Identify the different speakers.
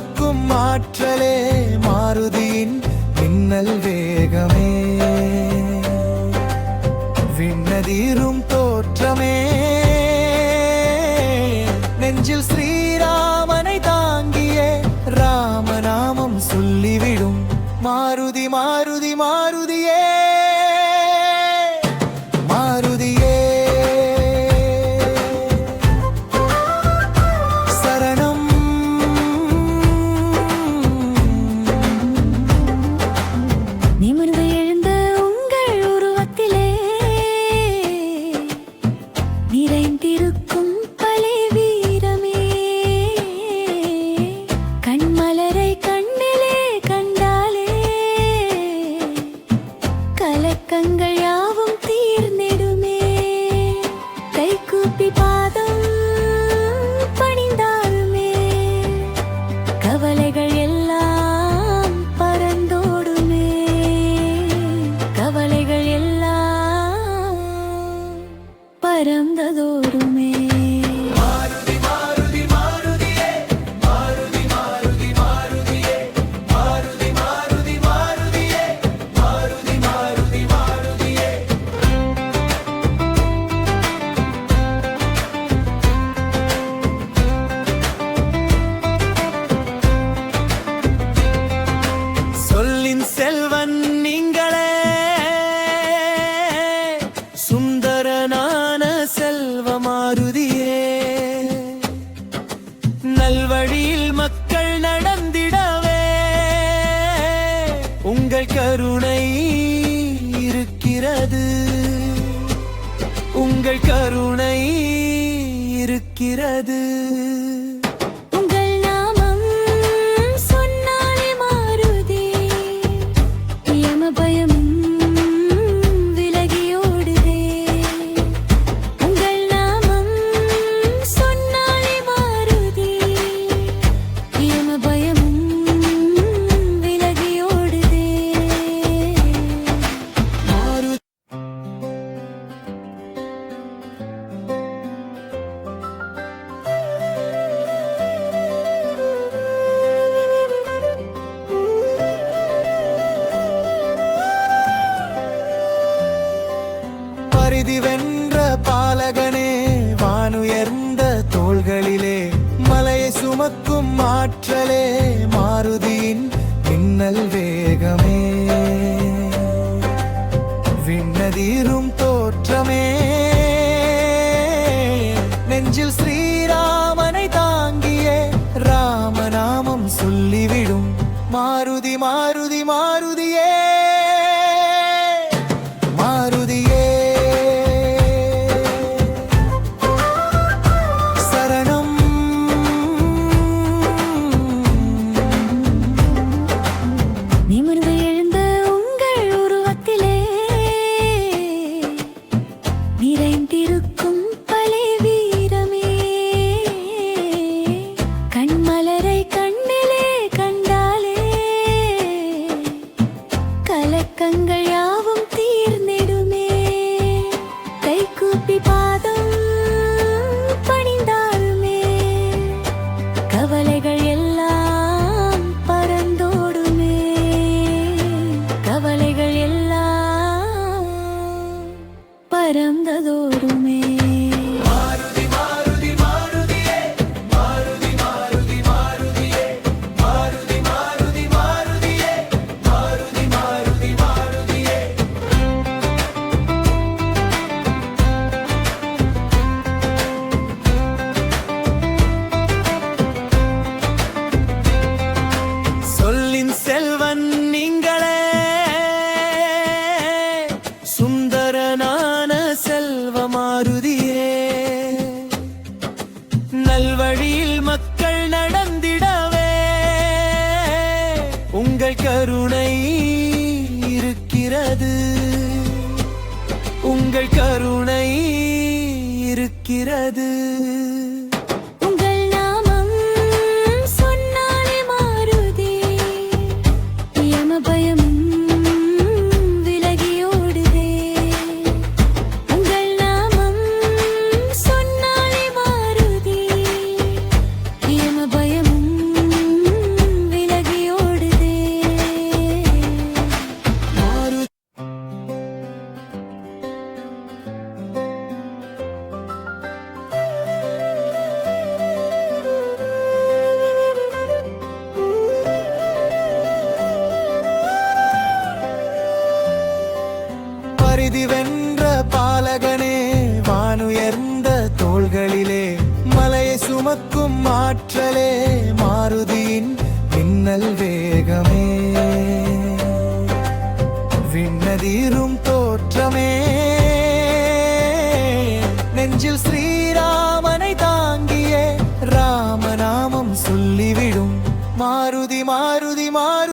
Speaker 1: கொடுக்கும் ஆற்றலே மாருதியின் மின்னல் வேகமே. விண்ணதீரும் தோற்றமே. நெஞ்சில் ஸ்ரீராமனை தாங்கிய ராமநாமம் சொல்லிவிடும். மாருதி மாருதி மாருதியே. கருணை இருக்கிறது. உங்கள் கருணை இருக்கிறது. நமக்கும் ஆற்றலே மாருதியின் மின்னல் வேகமே. விண்ணதீரும் தோற்றமே. நெஞ்சில் ஸ்ரீராமனை தாங்கியே ராமநாமம் சொல்லிவிடும். மாருதி மாருதி மாருதி பரந்ததோறுமே. நல்வழியில் மக்கள் நடந்திடவே. உங்கள் கருணை இருக்கிறது. உங்கள் கருணை இருக்கிறது. பாலகனே வானுயர்ந்த தோள்களிலே மலையை சுமக்கும் ஆற்றலே மாருதியின் மின்னல் வேகமே. விண்ணதீரும் தோற்றமே. நெஞ்சில் ஸ்ரீராமனை தாங்கிய ராமநாமம் சொல்லிவிடும். மாருதி மாருதி. மாரு